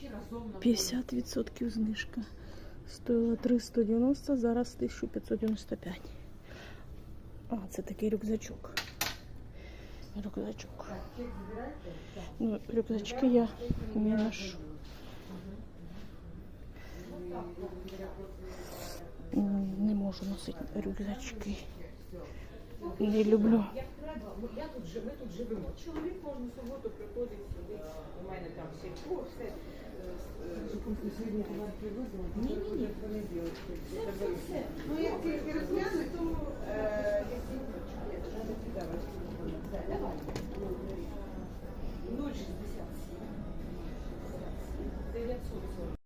Чи 50% знижка. Стоїла 390, зараз 1595. А, це такий рюкзачок. Рюкзачок. Ну, рюкзачки я не ношу. Не можу носити рюкзачки. Не люблю. Треба, ми- я тут жив- ми тут живемо. Чоловік кожну суботу приходить сюди. У мене там сільпо, все. Ні, ні, ні. Все, все, все. Ну, як тільки розгляну, то е, якщо давай. Давай. 067. 940.